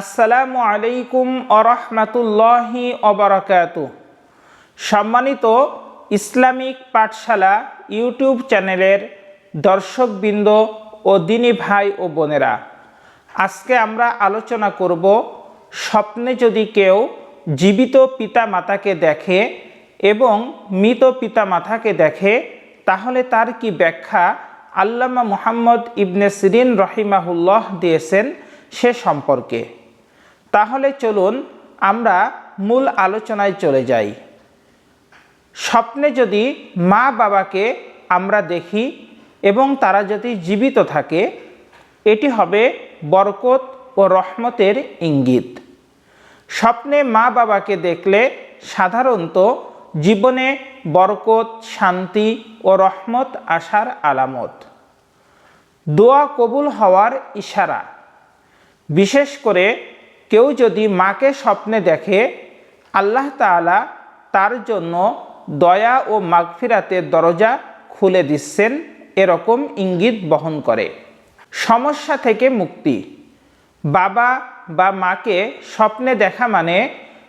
আসসালামু আলাইকুম আরহামাতুল্লাহি অবরাকাত সম্মানিত ইসলামিক পাঠশালা ইউটিউব চ্যানেলের দর্শকবৃন্দ ও দিনী ভাই ও বোনেরা, আজকে আমরা আলোচনা করব স্বপ্নে যদি কেউ জীবিত পিতা মাতাকে দেখে এবং মৃত পিতা মাতাকে দেখে, তাহলে তার কি ব্যাখ্যা আল্লামা মুহাম্মদ ইবনে সিরিন রহিমাহুল্লাহ দিয়েছেন সে সম্পর্কে। তাহলে চলুন আমরা মূল আলোচনায় চলে যাই। স্বপ্নে যদি মা বাবাকে আমরা দেখি এবং তারা যদি জীবিত থাকে, এটি হবে বরকত ও রহমতের ইঙ্গিত। স্বপ্নে মা বাবাকে দেখলে সাধারণত জীবনে বরকত, শান্তি ও রহমত আসার আলামত। দোয়া কবুল হওয়ার ইশারা। বিশেষ করে কেউ যদি মাকে স্বপ্নে দেখে, আল্লাহ তাআলা তার জন্য দয়া ও মাগফিরাতের দরজা খুলে দিচ্ছেন, এরকম ইঙ্গিত বহন করে। সমস্যা থেকে মুক্তি। বাবা বা মাকে স্বপ্নে দেখা মানে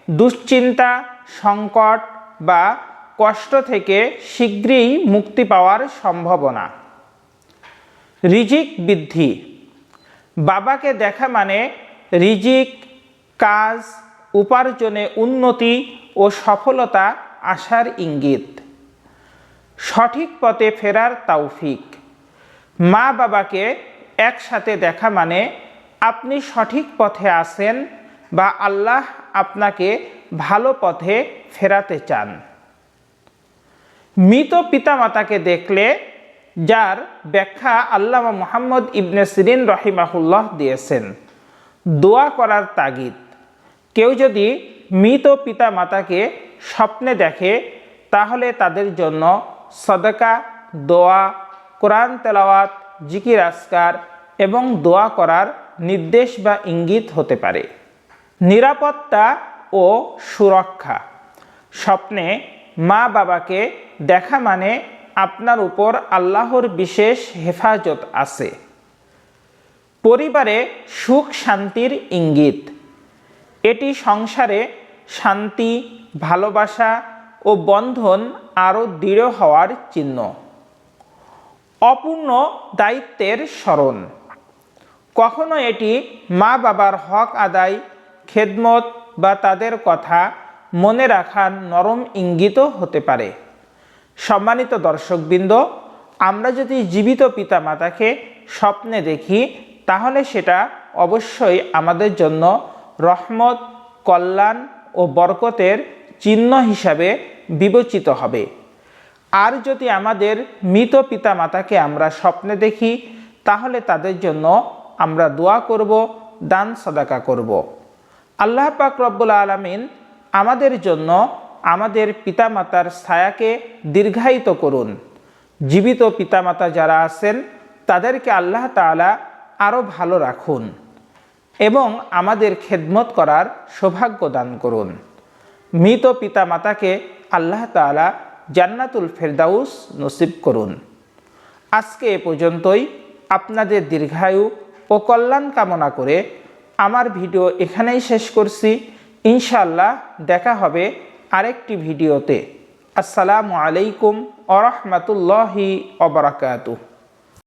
দুশ্চিন্তা, সংকট বা কষ্ট থেকে শীঘ্রই মুক্তি পাওয়ার সম্ভাবনা। রিজিক বৃদ্ধি। বাবাকে দেখা মানে রিজিক কাজ, উপার্জনে উন্নতি ও সফলতা আসার ইঙ্গিত। সঠিক পথে ফেরার তৌফিক। মা বাবাকে একসাথে দেখা মানে আপনি সঠিক পথে আসেন বা আল্লাহ আপনাকে ভালো পথে ফেরাতে চান। মৃত পিতামাতাকে দেখলে যার ব্যাখ্যা আল্লামা মোহাম্মদ ইবনে সিরিন রহিমাহুল্লাহ দিয়েছেন, দোয়া করার তাগিদ। কেউ যদি মৃত পিতা মাতাকে স্বপ্নে দেখে, তাহলে তাদের জন্য সদকা, দোয়া, কোরআন তেলাওয়াত, জিকির আসকার এবং দোয়া করার নির্দেশ বা ইঙ্গিত হতে পারে। নিরাপত্তা ও সুরক্ষা। স্বপ্নে মা বাবাকে দেখা মানে আপনার উপর আল্লাহর বিশেষ হেফাজত আছে। পরিবারে সুখ শান্তির ইঙ্গিত। এটি সংসারে শান্তি, ভালোবাসা ও বন্ধন আরও দৃঢ় হওয়ার চিহ্ন। অপূর্ণ দায়িত্বের স্মরণ। কখনো এটি মা বাবার হক আদায়, খেদমত বা তাদের কথা মনে রাখার নরম ইঙ্গিতও হতে পারে। সম্মানিত দর্শকবৃন্দ, আমরা যদি জীবিত পিতা মাতাকে স্বপ্নে দেখি, তাহলে সেটা অবশ্যই আমাদের জন্য রহমত, কল্যাণ ও বরকতের চিহ্ন হিসাবে বিবেচিত হবে। আর যদি আমাদের মৃত পিতা মাতাকে আমরা স্বপ্নে দেখি, তাহলে তাদের জন্য আমরা দোয়া করব, দান সদাকা করব। আল্লাহ পাক রব্বুল আলমিন আমাদের জন্য আমাদের পিতামাতার ছায়াকে দীর্ঘায়িত করুন। জীবিত পিতামাতা যারা আছেন, তাদেরকে আল্লাহ তালা আরও ভালো রাখুন। এবং আমাদের খেদমত করার সৌভাগ্য দান করুন। মৃত পিতা মাতাকে আল্লাহ তালা জান্নাতুল ফেরদাউস নসিব করুন। আজকে এ পর্যন্তই। আপনাদের দীর্ঘায়ু ও কল্যাণ কামনা করে আমার ভিডিও এখানেই শেষ করছি। ইনশাল্লাহ দেখা হবে আরেকটি ভিডিওতে। আসসালামু আলাইকুম আরহামতুল্লাহি অবরাকাতুহ